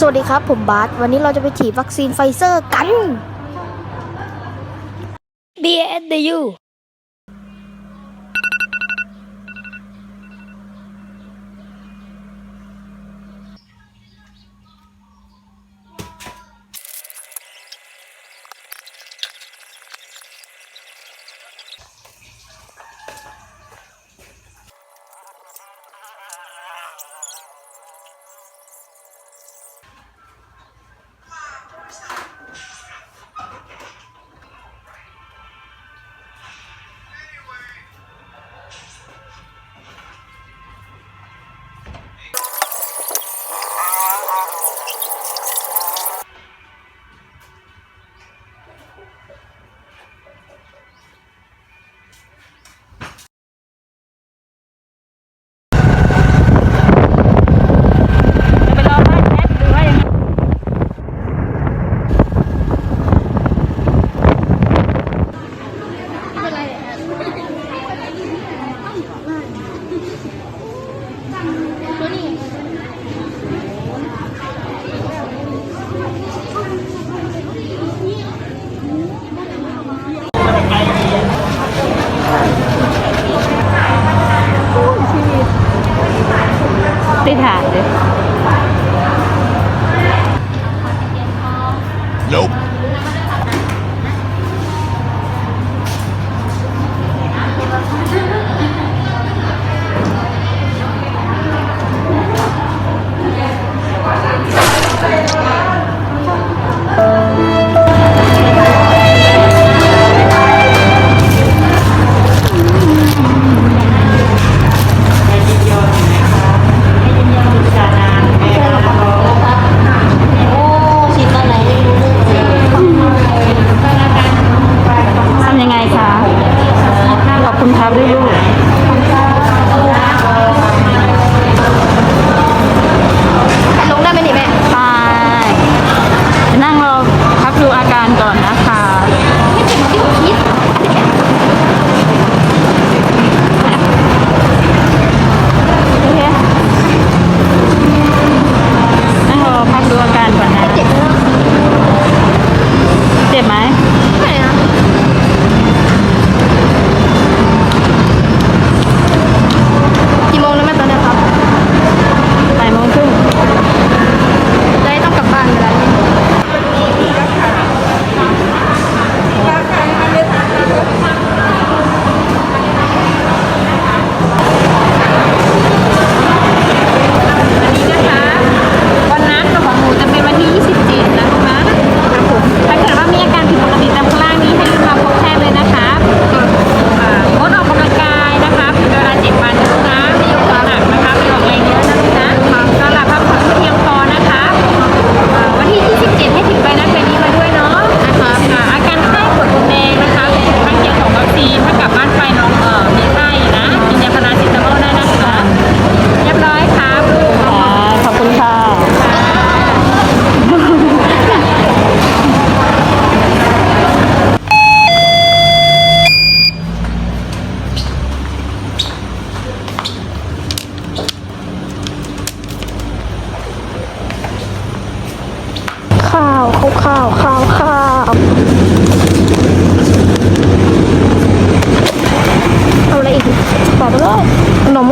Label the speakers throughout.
Speaker 1: สวัสดีครับ ผมบาสวันนี้เราจะไปฉีดวัคซีนไฟเซอร์กัน BSDU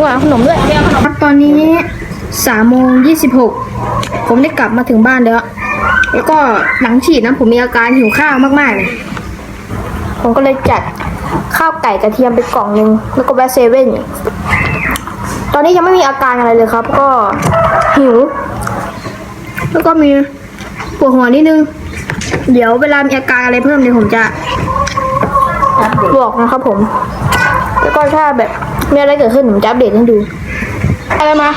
Speaker 2: ข
Speaker 1: นม
Speaker 2: ก่อนขนมด้วยครับตอน
Speaker 1: นี้สามโมงยี่สิบหกผมได้กลับมาถึงบ้านแล้ว แล้วก็หลังฉีดนะผมมีอาการหิวข้าวมากๆเลยผมก็เลยจัดข้าวไก่กระเทียมไปกล่องหนึงแล้วก็แวะเซเว่นตอนนี้ยังไม่มีอาการอะไรเลยครับ ก็หิว แล้วก็มีปวดหัวนิดนึง เดี๋ยวเวลามีอาการอะไรเพิ่มเดี๋ยวผมจะบอกนะครับผม แล้วก็ถ้าแบบ มีอะไรเกิดขึ้นผมจะอัปเดตให้ดู อะไรมา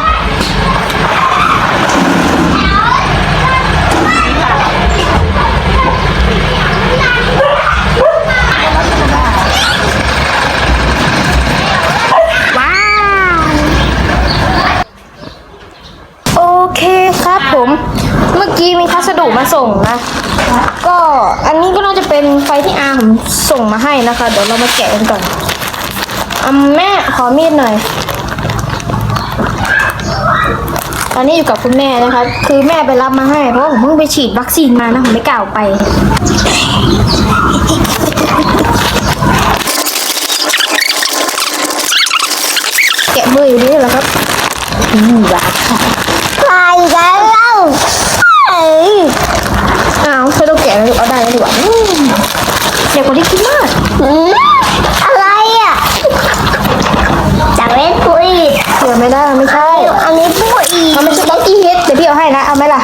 Speaker 1: ว้าวโอเคครับผมเมื่อกี้มีพัสดุมาส่งนะ ก็อันนี้ก็น่าจะเป็นไฟที่อาผมส่งมาให้นะคะ เดี๋ยวเรามาแกะกันก่อน อืมแม่ขอมีดหน่อย ตอนนี้อยู่กับคุณแม่นะครับคือแม่ไปรับมาให้ เพราะว่าผมเพิ่งไปฉีดวัคซีนมานะ ผมไม่กล่าวไป แกะมืออยู่นี่แหละครับอืมหวานค่ะ
Speaker 3: ใครกันเล่าเอ้ย
Speaker 1: อ้าวไม่ต้องแกะแล้วเอาได้แล้วดีกว่าอืมเด็กกว่าที่คิดมาก
Speaker 3: หืมอะไรอะจากเล่นผู้อีก
Speaker 1: เดี๋ยวไม่ได้มันไม่ใช่
Speaker 3: อันนี้ผู้อีก
Speaker 1: มันไม่ใช่บ็อกกี้เฮดเดี๋ยวพี่เอาให้นะ เอาไหมล่ะ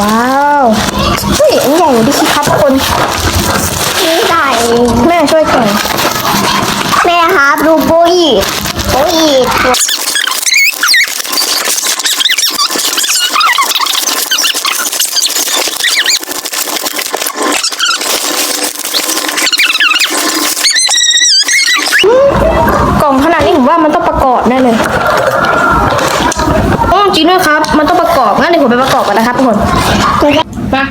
Speaker 1: ว้าว เฮ้ยอันใหญ่กว่าที่คิดครับทุกคน
Speaker 3: นี่ใส่
Speaker 1: แม่ช่วยแกะ
Speaker 3: แม่ครับดูผู้ อีกผู้อีก
Speaker 1: ล่องขนาดนี้ผมว่ามันต้องประกอบแน่เลยอ๋อจริงด้วยครับ มันต้องประกอบงั้นเดี๋ยวผมไปประกอบกันนะครับทุกคนมา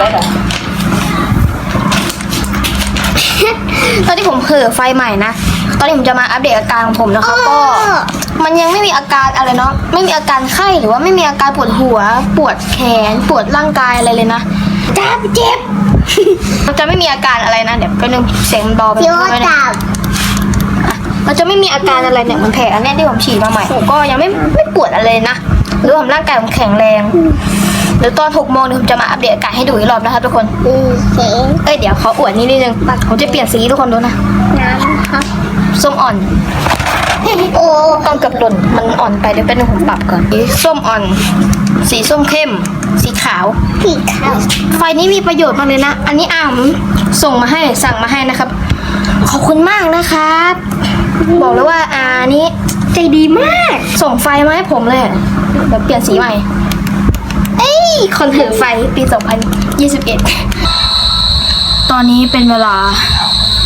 Speaker 1: สองหนึ่งตอนที่ผมเผลอไฟใหม่นะ ตอนนี้ผมจะมาอัปเดตอาการของผมนะครับก็มันยังไม่มีอาการอะไรเนาะไม่มีอาการไข้หรือว่าไม่มีอาการปวดหัว ปวดแขน ปวดร่างกายอะไรเลยนะจับเจ็บมันจะไม่มีอาการอะไรนะเดี๋ยวไปบนึงเสียงมันเบาไป
Speaker 3: พี่
Speaker 1: หน่
Speaker 3: ว่า
Speaker 1: อยนะ
Speaker 3: จับ
Speaker 1: มันจะไม่มีอาการอะไรเนี่ยเหมันแผลอันเนี้ยที่ผมฉีดมาใหม่ผมก็ยังไม่ไม่ปวดอะไรเลยนะหรือว่าผมร่างกายผมแข็งแรง เดี๋ยวตอนหกโมงเดี๋ยวผมจะมาอัปเดตอาการให้ดูอีกรอบนะครับทุกคน
Speaker 3: อืมเสียง
Speaker 1: เอ้ยเดี๋ยวขออวดนิดนึงผมจะเปลี่ยนสีให้ทุกคนดูนะ
Speaker 3: น้ำครับ
Speaker 1: ส้มอ่อน
Speaker 3: โอ้
Speaker 1: ต้องเกับหล่น มันอ่อนไปเดี๋ยวเป็นงผมปรับก่อนสีส้มอ่อน สีส้มเข้ม สีขาว
Speaker 3: พี่ครับ
Speaker 1: ไฟนี้มีประโยชน์มากเลยนะ อันนี้อามส่งมาให้สั่งมาให้นะครับ ขอบคุณมากนะครับ บอกเลยว่าอานี้ใจดีมาก ส่งไฟมาให้ผมเลยเดี๋ยวเปลี่ยนสีใหม่เอ้ย คอนเทนต์ไฟปี 2021 ตอนนี้เป็นเวลา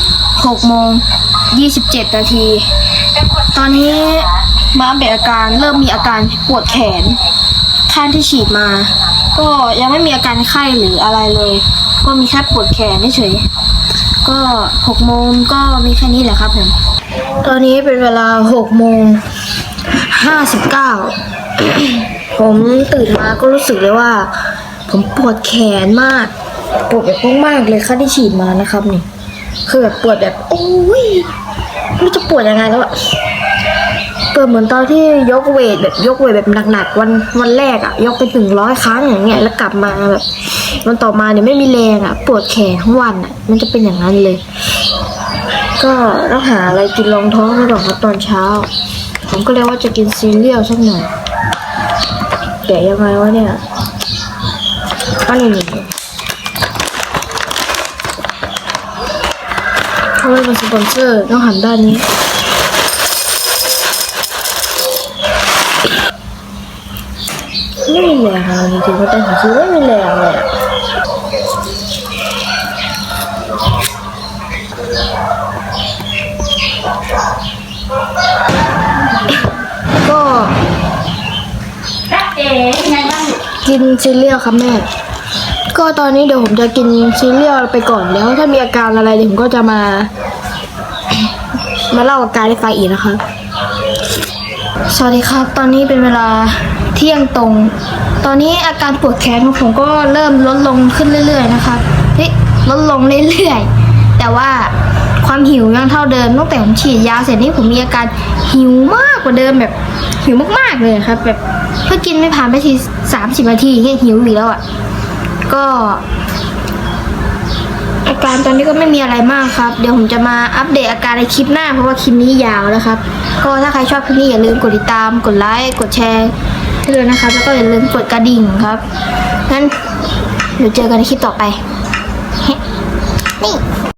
Speaker 1: 6โมง27 นาที ตอนนี้มาอัปเดตอาการเริ่มมีอาการปวดแขนข้างที่ฉีดมา ก็ยังไม่มีอาการไข้หรืออะไรเลย ก็มีแค่ปวดแขนเฉยๆก็หกโมงก็มีแค่นี้แหละครับผมตอนนี้เป็นเวลาหกโมงห้าสิบเก้า ผมตื่นมาก็รู้สึกเลยว่า ผมปวดแขนมาก ปวดแบบมากๆเลยค่าที่ฉีดมานะครับนี่ คือแบบปวดแบบโอ้ยไม่จะปวดยังไงแล้วอะเปิดเหมือนตอนที่ยกเวทแบบยกเวทแบบหนักๆวันวันแรกอะยกไปถึงร้อยครั้งอย่างเงี้ยแล้วกลับมาแบบวันต่อมาเนี่ยไม่มีแรงอะปวดแขนทั้งวันอะมันจะเป็นอย่างนั้นเลย ก็ต้องหาอะไรกินรองท้องไปก่อนครับตอนเช้า ผมก็เลยว่าจะกินซีเรียลสักหน่อย แกะยังไงวะเนี่ยอันนี้เขาไม่เป็นสปอนเซอร์ต้องหันด้านนี้ ไม่มีแรงเลยจริงๆก็ต้องหันซื้อไม่มีแรงเลย กินซีเรียลครับแม่ ก็ตอนนี้เดี๋ยวผมจะกินซีเรียลไปก่อนแล้วถ้ามีอาการอะไรเดี๋ยวผมก็จะมา มาเล่าอาการให้ฟังอีกนะคะสวัสดีครับ ตอนนี้เป็นเวลาเที่ยงตรง ตอนนี้อาการปวดแขนของผมก็เริ่มลดลงขึ้นเรื่อย ๆ นะครับเฮ้ยลดลงเรื่อยๆ แต่ว่าความหิวยังเท่าเดิมตั้งแต่ผมฉีดยาเสร็จนี่ผมมีอาการหิวมากกว่าเดิมแบบหิวมากๆเลยครับแบบ เพิ่งกินไม่ผ่านไปทีสามสิบนาทีเงี้ยหิวอีกแล้วอะ ก็ อาการตอนนี้ก็ไม่มีอะไรมากครับ เดี๋ยวผมจะมาอัปเดตอาการในคลิปหน้า เพราะว่าคลิปนี้ยาวแล้วครับ ก็ถ้าใครชอบคลิปนี้อย่าลืมกดติดตาม กดไลค์ กดแชร์ให้ด้วยนะครับ แล้วก็อย่าลืมกดกระดิ่งครับ งั้นเดี๋ยวเจอกันในคลิปต่อไป นี่